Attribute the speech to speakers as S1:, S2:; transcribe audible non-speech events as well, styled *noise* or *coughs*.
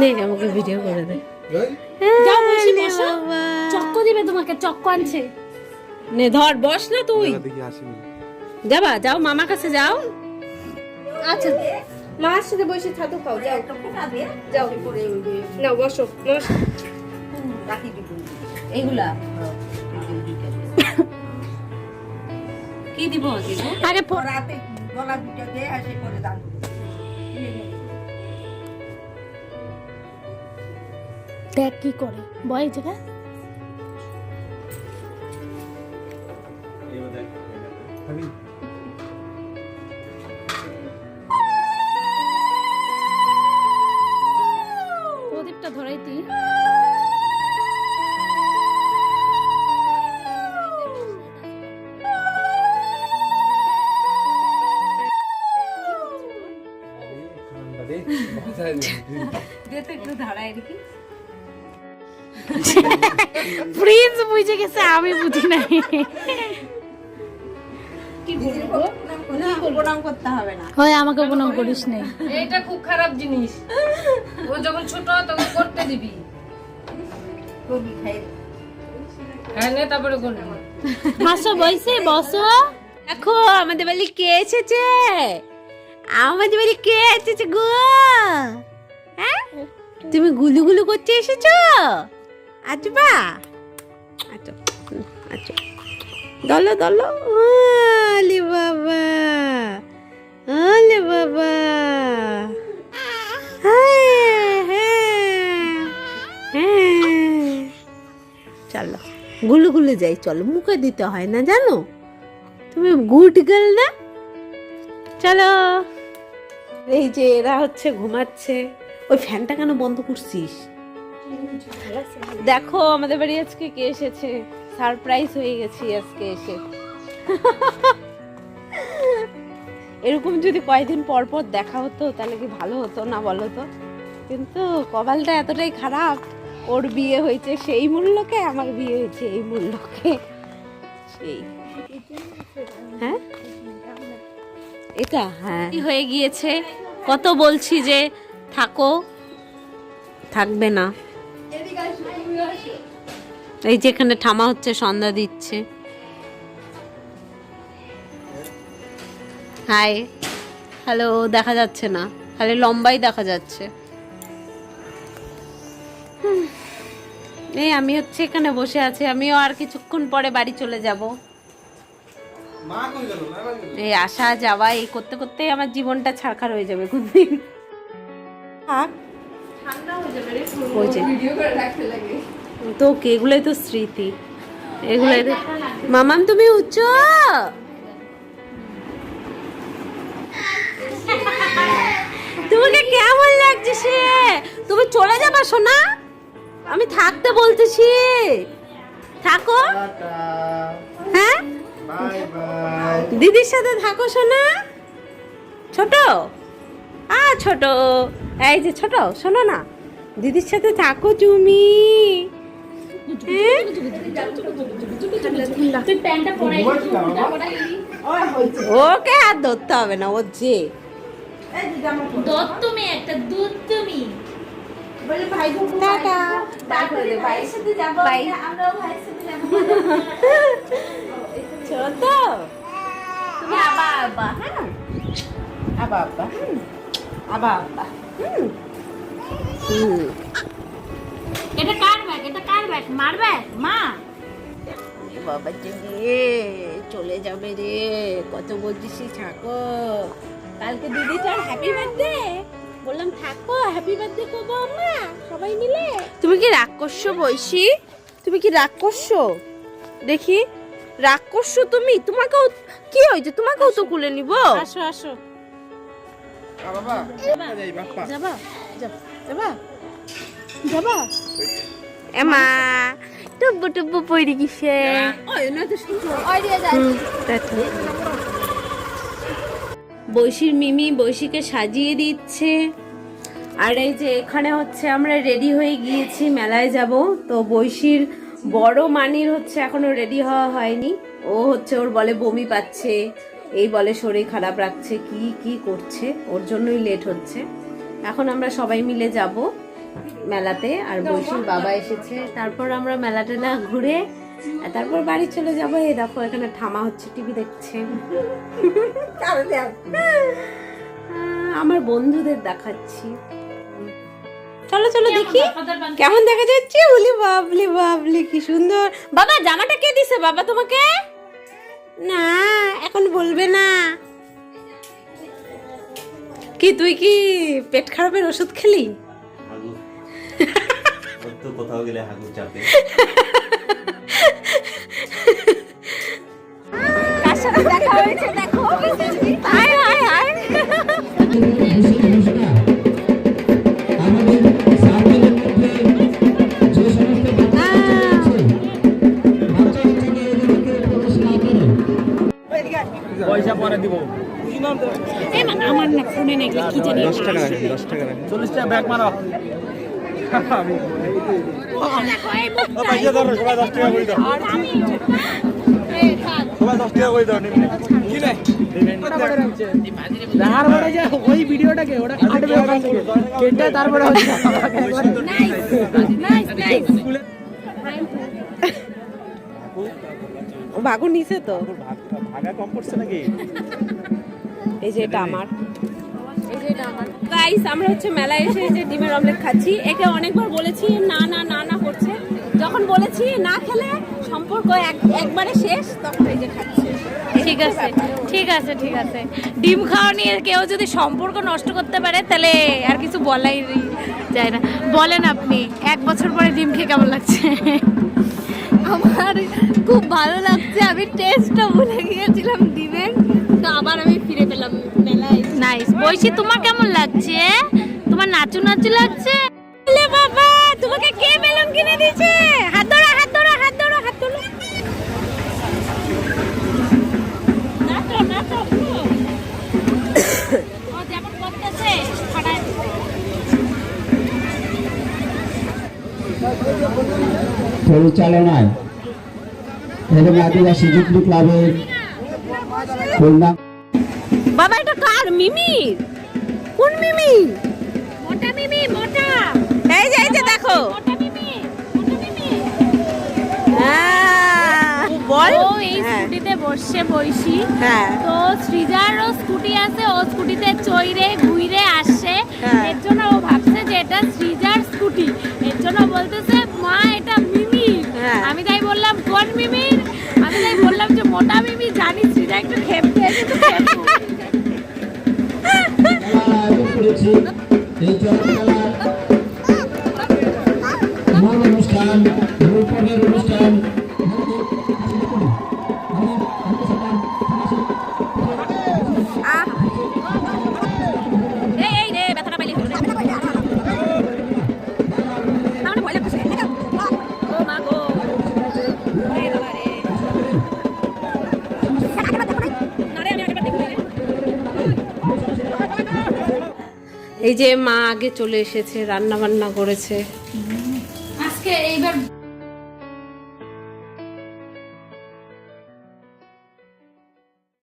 S1: নে আমাকে ভিডিও করে দে।
S2: যাও বসে বসো। চক্ক দিবে তোমাকে চক্ক আনছে।
S1: নে ধর বস না তুই। যাবা যাও মামার কাছে যাও।
S2: আচ্ছা মার সাথে বসে ছাতু খাও যাও। যাও। নাও বসো
S1: এইগুলা কি দিব?
S2: আরে
S3: রাতে গলা দুটো দিয়ে আসে করে দাম
S2: দেখ কি করে। বয় জায়গা প্রদীপটা ধরাই তুই
S4: ঠান্ডা রে। বাজায়
S1: দে তো একটু ধারায় দেখি।
S2: প্রিন্স বুঝে গেছে আমি বুঝি নাই।
S1: কি বলব? না প্রণাম করতে হবে না।
S2: হয় আমাকে প্রণাম করিস নাই
S5: এটা খুব খারাপ জিনিস। ও যখন ছোট তখন করতে দিবি। হ্যাঁ নে তারপরে করবি।
S2: বসো বইসে বসো।
S1: দেখো আমাদের বাড়ি কে এসেছে? আমাদের বাড়ি কে এসেছে গো? হ্যাঁ? তুমি গুলু গুলু করতে এসেছ? আচ্ছা বা। আচ্ছা হুম, আচ্ছা। দলো দলো। আলে বাবা। আলে বাবা। চলো গুলু গুলো যাই চলো। মুখে দিতে হয় না জানো? তুমি গুড গার্ল না? চলো। এই যে এরা হচ্ছে ঘুমাচ্ছে। ওই ফ্যানটা কেন বন্ধ করছিস? দেখো, আমাদের বাড়ি আজকে কে এসেছে? সারপ্রাইজ হয়ে গেছি আজকে এসে। এরকম যদি কয়েকদিন পর পর দেখা হতো, তাহলে কি ভালো হতো না বলো তো? কিন্তু কপালটা এতটাই খারাপ, ওর বিয়ে হয়েছে সেই মূল্যকে, আমার বিয়ে হয়েছে এই মূল্যকে। সেই। হ্যাঁ? এটা হ্যাঁ। হয়ে গিয়েছে? কত বলছি যে থাকো, থাকবে না। এই যেখানে ঠামা হচ্ছে সন্ধ্যা দিচ্ছে। হাই হ্যালো দেখা যাচ্ছে না। খালি লম্বাই দেখা যাচ্ছে। এই আমি হচ্ছে এখানে বসে আছি। আমিও আর কিছুক্ষণ পরে বাড়ি চলে যাব।
S4: মা কই গেল? না কই গেল?
S1: এই আসা যাওয়া এই করতে করতেই আমার জীবনটা ছাড়খার হয়ে যাবে কোনদিন থাক ওই যে। তো এগুলোই তো স্মৃতি। এগুলোই তো মামাম, তুমি উচ্চ তোমাকে কেমন লাগছে সে? তুমি চলে যাবা, সোনা? আমি থাকতে বলতেছি। থাকো। হ্যাঁ? দিদির সাথে থাকো, সোনা। ছোট? আ, ছোট। এই যে ছোট, শোনো না। দিদির সাথে থাকো তুমি। ওকে আর ধরতে হবে না ও যে।
S2: দুধ তুমি
S1: ছোট। আবা আবা হ্যাঁ। আবা আবা হুম। আবা আবা হুম। হুম।
S2: মা।
S1: বাবা রে চলে যাবে রে কত বলছিস থাকো। কালকে দিদিটার হ্যাপি বার্থডে বললাম থাকো হ্যাপি বার্থডে করব আমরা সবাই মিলে। তুমি কি রাগ করছ বৈশি? তুমি কি রাগ করছ দেখি। রাগ করছ তুমি? তোমাকেও কি হয়েছে? তোমাকেও তো কুলে নিব।
S2: আসো আসো।
S4: বাপ্পা।
S2: যাবা
S1: যাবা। যাবা। এমা। টুব্বু টুব্বু পড়ে গেছে। বৈশির মিমি বৈশিকে সাজিয়ে দিচ্ছে। আর এই যে এখানে হচ্ছে আমরা রেডি হয়ে গিয়েছি মেলায় যাব। তো বৈশির বড় মানির হচ্ছে এখনও রেডি হওয়া হয়নি। ও হচ্ছে ওর বলে বমি পাচ্ছে এই বলে শরীর খারাপ রাখছে কি কি করছে? ওর জন্যই লেট হচ্ছে। এখন আমরা সবাই মিলে যাব। মেলাতে আর বৈশির বাবা এসেছে। তারপর আমরা মেলাটা না ঘুরে আর তারপর বাড়ি চলে যাব। এই দেখো এখানে ঠামা হচ্ছে টিভি দেখছে। আমার বন্ধুদের দেখাচ্ছি। চলো চলো দেখি। কেমন দেখা যাচ্ছে? বলি বাবলি বাবলি কি সুন্দর। বাবা জামাটা কে দিছে? বাবা তোমাকে? না এখন বলবে না। কি তুই কি পেট খারাপের ওষুধ খেলি?
S6: তো কোথাও গেলে হাগু চাপে।
S1: দেখা হয়েছে হায় হায় হায়
S7: প্রবেশ না করে
S1: আমার না ফোনে না এগুলো কি জানি।
S4: দশ টাকা রাখেন দশ টাকা রাখেন চল্লিশ টাকা ব্যাগ মারো। সবাই দশ টাকা করে দাও সবাই দশ টাকা করে দাও কি নাই
S8: রাহার পরে যে ওই ভিডিওটাকে ওটা কাটবে ওখান থেকে কেটে তারপরে হচ্ছে
S1: নাইস নাইস ও ভাগু নিছে তো।
S4: ভাগা কম পড়ছে নাকি?
S1: এই যে এটা আমার। গাইস আমরা। হচ্ছে মেলায় এসে যে ডিমের অমলেট খাচ্ছি। একে অনেকবার বলেছি না না না না করছে। যখন বলেছি না খেলে সম্পর্ক এক- একবারে শেষ তখন এই যে খাচ্ছে।
S9: ঠিক আছে ঠিক আছে ঠিক আছে। ডিম খাওয়া নিয়ে কেউ যদি সম্পর্ক নষ্ট করতে পারে তাহলে আর কিছু বলাই যায় না। বলেন আপনি এক বছর পরে ডিম খেয়ে কেমন লাগছে?
S2: আমার খুব ভালো লাগছে। আমি টেস্টটা ভুলে গিয়েছিলাম ডিমের। তো আবার আমি
S9: নাইস বৈশি তোমার কেমন লাগছে? তোমার নাচু নাচু লাগছে?
S1: লে বাবা তোমাকে কে বেলুন কিনে দিয়েছে? হাত ধরো হাত ধরো হাত ধরো হাত ধরো। নাচো নাচো *coughs*
S9: ও যেমন করতেছে ফাটায়
S7: পরিচালনায় এবং আদিবাসী যুক্তি ক্লাবের
S1: বাবা এটা কার? মিমি? কোন মিমি?
S9: মোটা মিমি মোটা।
S1: এই যে এই যে দেখো।
S9: মোটা মিমি মোটা মিমি।
S1: হ্যাঁ, বল।
S9: ও এই
S1: হ্যাঁ,
S9: স্কুটিতে
S1: হ্যাঁ।
S9: তো সৃজারও স্কুটি আছে ও স্কুটিতে চইরে ঘুরে আসছে। এর জন্য ও ভাবছে যে এটা সৃজার স্কুটি। এর জন্য বলতেছে মা এটা মিমির
S1: হ্যাঁ।
S9: আমি তাই বললাম কোন মিমির? আমি তাই বললাম যে মোটা মিমি জানি সৃজা একটু খেপতে
S1: এই যে মা আগে চলে এসেছে রান্না বান্না করেছে।
S9: আজকে এইবার